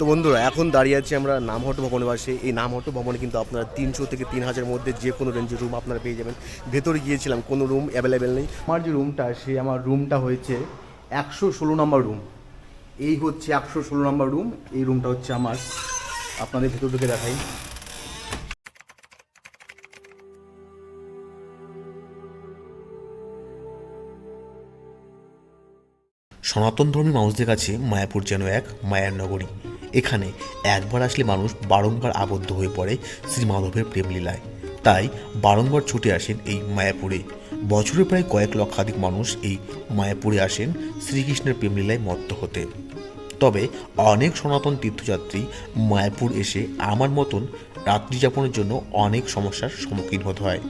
তো বন্ধুরা এখন দাঁড়িয়ে আছি আমরা নামহট্ট ভবনে। বাসে এই নামহট্ট ভবনে কিন্তু আপনারা তিনশো থেকে তিন হাজারের মধ্যে যে কোনো রেঞ্জের রুম আপনারা পেয়ে যাবেন। ভেতরে গিয়েছিলাম কোনো রুম অ্যাভেলেবেল নেই। আমার যে রুমটা সেই আমার রুমটা হয়েছে একশো ষোলো নম্বর রুম এই হচ্ছে একশো ষোলো নম্বর রুম এই রুমটা হচ্ছে আমার। আপনাদের ভেতর ঢুকে দেখাই। সনাতন ধর্মী মানুষদের কাছে মায়াপুর যেন এক মায়ার নগরী। এখানে একবার আসলে মানুষ বারংবার আবদ্ধ হয়ে পড়ে শ্রী মাধবের প্রেমলীলায়। তাই বারংবার ছুটে আসেন এই মায়াপুরে। বছরে প্রায় কয়েক লক্ষাধিক মানুষ এই মায়াপুরে আসেন শ্রীকৃষ্ণের প্রেমলীলায় মত্ত হতে। তবে অনেক সনাতন তীর্থযাত্রী মায়াপুর এসে আমার মতন রাত্রি যাপনের জন্য অনেক সমস্যার সম্মুখীন হতে হয়।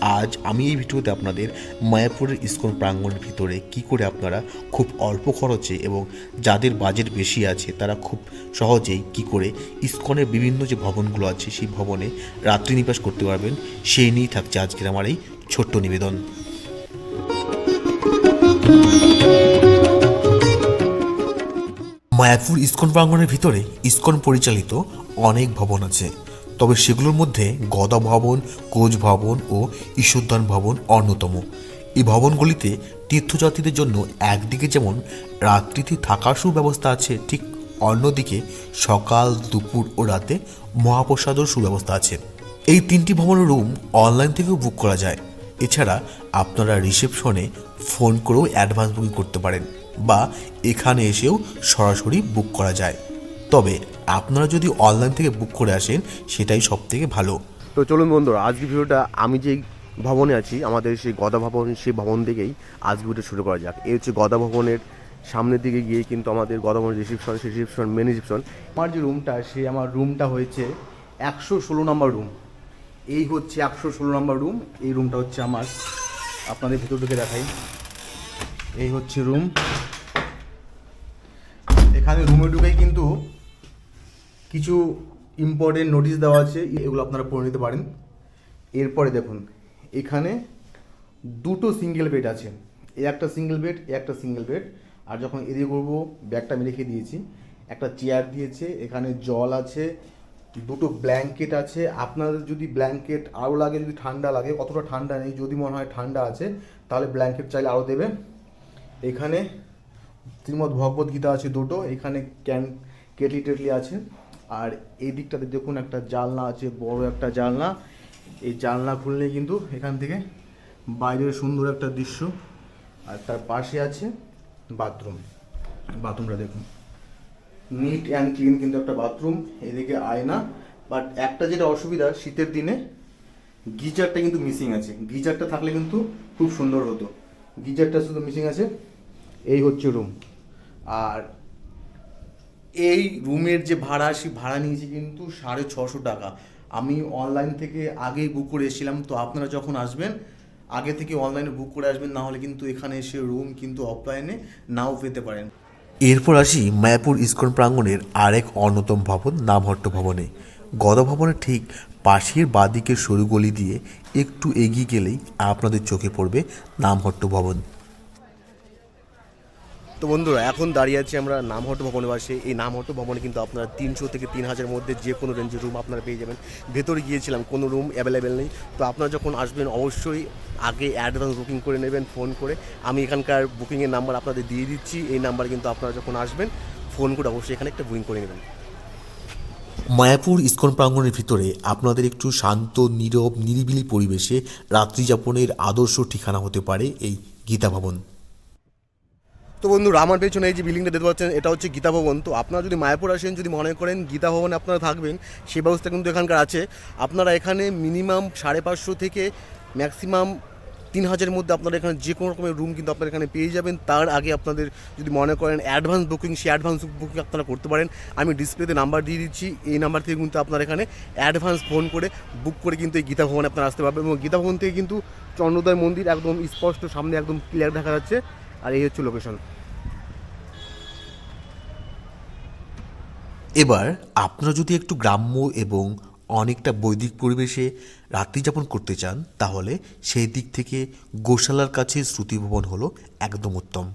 আজ আমি এই ভিডিওতে আপনাদের মায়াপুরের ইস্কন প্রাঙ্গণের ভিতরে কি করে আপনারা খুব অল্প খরচে এবং যাদের বাজেট বেশি আছে তারা খুব সহজেই কি করে ইস্কনের বিভিন্ন যে ভবনগুলো আছে সেই ভবনে রাত্রি নিবাস করতে পারবেন, সেই নিয়েই থাকছে আজকের আমার এই ছোট্ট নিবেদন। মায়াপুর ইস্কন প্রাঙ্গণের ভিতরে ইস্কন পরিচালিত অনেক ভবন আছে। তবে সেগুলোর মধ্যে গদা ভবন কোচ ভবন ও ঈশ্বরদান ভবন অন্যতম। এই ভবনগুলিতে তীর্থযাত্রীদের জন্য একদিকে যেমন রাত্রিতে থাকার সুব্যবস্থা আছে, ঠিক অন্যদিকে সকাল, দুপুর ও রাতে মহাপ্রসাদর সুব্যবস্থা আছে। এই তিনটি ভবনের রুম অনলাইন থেকেও বুক করা যায়। এছাড়া আপনারা রিসেপশনে ফোন করেও অ্যাডভান্স বুকিং করতে পারেন বা এখানে এসেও সরাসরি বুক করা যায়। তবে আপনারা যদি অনলাইন থেকে বুক করে আসেন, সেটাই সব থেকে ভালো। তো চলুন বন্ধুরা আজকে ভিডিওটা আমি যেই ভবনে আছি, আমাদের সেই গদা ভবন, সেই ভবন থেকেই আজকে ভিডিও শুরু করা যাক। এই হচ্ছে গদা ভবনের সামনের দিকে গিয়ে কিন্তু আমাদের গদা ভবনের রিসিপশন সেই রিসেপশন মেন রিসেপশন আমার যে রুমটা সেই আমার রুমটা হয়েছে একশো ষোলো নম্বর রুম এই হচ্ছে একশো ষোলো নম্বর রুম এই রুমটা হচ্ছে আমার। আপনাদের ভেতর ঢুকে দেখাই। এই হচ্ছে রুম এখানে রুমে ঢুকেই কিন্তু কিছু ইম্পর্টেন্ট নোটিশ দেওয়া আছে, এগুলো আপনারা পড়ে নিতে পারেন। এরপরে দেখুন, এখানে দুটো সিঙ্গেল বেড আছে। এ একটা সিঙ্গেল বেড এ একটা সিঙ্গেল বেড আর যখন এদিকে করব ব্যাগটা আমি রেখে দিয়েছি। একটা চেয়ার দিয়েছে, এখানে জল আছে, দুটো ব্ল্যাঙ্কেট আছে। আপনাদের যদি ব্ল্যাঙ্কেট আরও লাগে, যদি ঠান্ডা লাগে অতটা ঠান্ডা নেই, যদি মনে হয় ঠান্ডা আছে, তাহলে ব্ল্যাঙ্কেট চাইলে আরও দেবে। এখানে শ্রীমদ ভগবত গীতা আছে দুটো, এখানে ক্যান কেটলি টেটলি আছে। আর এই দিকটাতে দেখুন একটা জানলা আছে, বড় একটা জানলা এই জানলা খুললে কিন্তু এখান থেকে বাইরের সুন্দর একটা দৃশ্য। আর তার পাশে আছে বাথরুম। বাথরুমটা দেখুন। নিট অ্যান্ড ক্লিন কিন্তু একটা বাথরুম, এদিকে আয়না। বাট একটা যেটা অসুবিধা, শীতের দিনে গিজারটা কিন্তু মিসিং আছে। গিজারটা থাকলে কিন্তু খুব সুন্দর হতো। গিজারটা শুধু মিসিং আছে। এই হচ্ছে রুম আর এই রুমের যে ভাড়া, সেই ভাড়া নিয়েছি কিন্তু সাড়ে ছশো টাকা। আমি অনলাইন থেকে আগেই বুক করে এসেছিলাম, তো আপনারা যখন আসবেন, আগে থেকে অনলাইনে বুক করে আসবেন, না হলে কিন্তু এখানে এসে রুম কিন্তু অফলাইনে নাও পেতে পারেন। এরপর আসি মায়াপুর ইস্কন প্রাঙ্গণের আরেক অন্যতম ভবন, নামহট্ট ভবনে। গদা ভবনের ঠিক পাশের বাদিকের সরু গলি দিয়ে একটু এগিয়ে গেলেই আপনাদের চোখে পড়বে নামহট্ট ভবন। তো বন্ধুরা, এখন দাঁড়িয়ে আছি আমরা নামহট্ট ভবনে। বাসে এই নামহট্ট ভবনে কিন্তু আপনারা তিনশো থেকে তিন হাজারের মধ্যে যে কোনো রেঞ্জের রুম আপনারা পেয়ে যাবেন। ভেতরে গিয়েছিলাম, কোনো রুম অ্যাভেলেবেল নেই। তো আপনারা যখন আসবেন, অবশ্যই আগে অ্যাডভান্স বুকিং করে নেবেন ফোন করে। আমি এখানকার বুকিংয়ের নাম্বার আপনাদের দিয়ে দিচ্ছি। এই নাম্বার কিন্তু আপনারা যখন আসবেন ফোন করে অবশ্যই এখানে একটা বুকিং করে নেবেন। মায়াপুর ইস্কন প্রাঙ্গণের ভিতরে আপনাদের একটু শান্ত, নীরব, নিরিবিলি পরিবেশে রাত্রিযাপনের আদর্শ ঠিকানা হতে পারে এই গীতা ভবন। তো বন্ধুরা আমার পেছনে এই যে বিল্ডিংটা দেখতে পাচ্ছেন, এটা হচ্ছে গীতা ভবন। তো আপনারা যদি মায়াপুর আসেন, যদি মনে করেন গীতা ভবনে আপনারা থাকবেন, সে ব্যবস্থা কিন্তু এখানকার আছে। আপনারা এখানে মিনিমাম সাড়ে পাঁচশো থেকে ম্যাক্সিমাম তিন হাজারের মধ্যে আপনারা এখানে যে কোনো রকমের রুম কিন্তু আপনারা এখানে পেয়ে যাবেন। তার আগে আপনাদের যদি মনে করেন অ্যাডভান্স বুকিং সেই অ্যাডভান্স বুকিং আপনারা করতে পারেন। আমি ডিসপ্লেতে নাম্বার দিয়ে দিচ্ছি, এই নাম্বার থেকে কিন্তু আপনারা এখানে অ্যাডভান্স ফোন করে বুক করে কিন্তু এই গীতা ভবনে আপনারা আসতে পারবেন। এবং গীতা ভবন থেকে কিন্তু চন্দ্রোদয় মন্দির একদম স্পষ্ট সামনে একদম ক্লিয়ার দেখা যাচ্ছে। আর এই হচ্ছে লোকেশন এবার আপনারা যদি একটু গ্রাম্য এবং অনেকটা বৈদিক পরিবেশে রাত্রিযাপন করতে চান, তাহলে সেই দিক থেকে গোশালার কাছে শ্রুতিভবন হলো একদম উত্তম।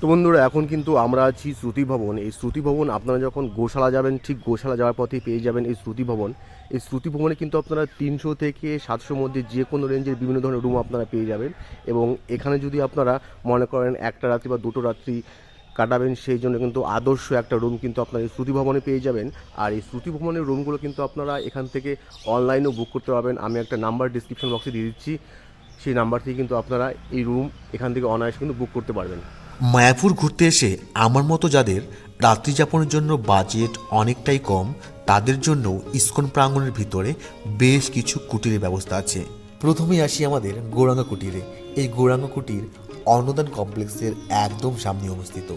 তো বন্ধুরা, এখন কিন্তু আমরা আছি শ্রুতি ভবন। এই শ্রুতি ভবন আপনারা যখন গোশালা যাবেন, ঠিক গোশালা যাওয়ার পথেই পেয়ে যাবেন এই শ্রুতি ভবন। এই শ্রুতি ভবনে কিন্তু আপনারা তিনশো থেকে সাতশোর মধ্যে যে কোনো রেঞ্জের বিভিন্ন ধরনের রুম আপনারা পেয়ে যাবেন এবং এখানে যদি আপনারা মনে করেন একটা রাত্রি বা দুটো রাত্রি কাটাবেন, সেই জন্য কিন্তু আদর্শ একটা রুম কিন্তু আপনারা এই শ্রুতি ভবনে পেয়ে যাবেন। আর এই শ্রুতি ভবনের রুমগুলো কিন্তু আপনারা এখান থেকে অনলাইনেও বুক করতে পারবেন। আমি একটা নাম্বার ডিসক্রিপশন বক্সে দিয়ে দিচ্ছি। সেই নাম্বার থেকে কিন্তু আপনারা এই রুম এখান থেকে অনায়াসে কিন্তু বুক করতে পারবেন। মায়াপুর ঘুরতে এসে আমার মতো যাদের রাত্রি যাপনের জন্য বাজেট অনেকটাই কম, তাদের জন্য ইস্কন প্রাঙ্গণের ভিতরে বেশ কিছু কুটিরের ব্যবস্থা আছে। প্রথমেই আসি আমাদের গৌরাঙ্গা কুটিরে। এই গৌরাঙ্গা কুটির অন্নদান কমপ্লেক্সের একদম সামনে অবস্থিত।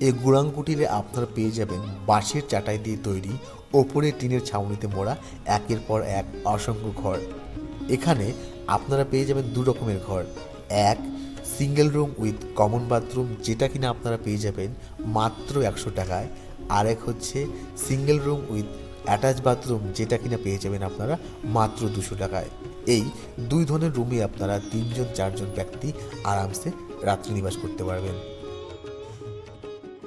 এই গৌরাঙ্গা কুটিরে আপনারা পেয়ে যাবেন বাঁশের চাটাই দিয়ে তৈরি, ওপরে টিনের ছাউনিতে মোড়া, একের পর এক অসংখ্য ঘর। এখানে আপনারা পেয়ে যাবেন দু রকমের ঘর। এক single room with common bathroom যেটা কিনা আপনারা পেয়ে যাবেন মাত্র একশো টাকায়। আরেক হচ্ছে single room with attach bathroom যেটা কিনা পেয়ে যাবেন আপনারা মাত্র দুশো টাকায়। এই দুই ধরনের রুমে আপনারা তিনজন, চারজন ব্যক্তি আরামসে রাত্রি নিবাস করতে পারবেন।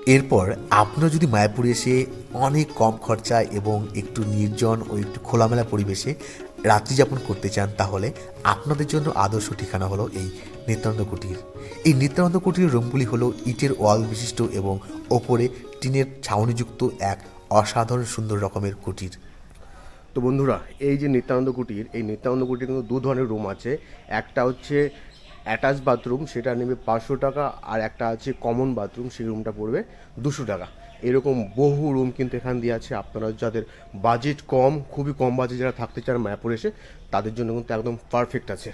এরপর আপনারা যদি মায়াপুরে এসে অনেক কম খরচায় এবং একটু নির্জন ও একটু খোলামেলা পরিবেশে রাত্রি যাপন করতে চান, তাহলে আপনাদের জন্য আদর্শ ঠিকানা হলো এই নিত্যানন্দ কুটির। এই নিত্যানন্দ কুটিরের রুমগুলি হলো ইটের ওয়াল বিশিষ্ট এবং ওপরে টিনের ছাউনিযুক্ত এক অসাধারণ সুন্দর রকমের কুটির। তো বন্ধুরা, এই যে নিত্যানন্দ কুটির, এই নিত্যানন্দ কুটির কিন্তু দু ধরনের রুম আছে। একটা হচ্ছে অ্যাটাচ বাথরুম, সেটা নেবে পাঁচশো টাকা, আর একটা আছে কমন বাথরুম, সেই রুমটা পড়বে দুশো টাকা। এরকম বহু রুম কিন্তু এখান দিয়ে আছে। আপনারা যাদের বাজেট কম, খুবই কম বাজেট যারা থাকতে চান মায়াপুর এসে, তাদের জন্য কিন্তু একদম পারফেক্ট আছে।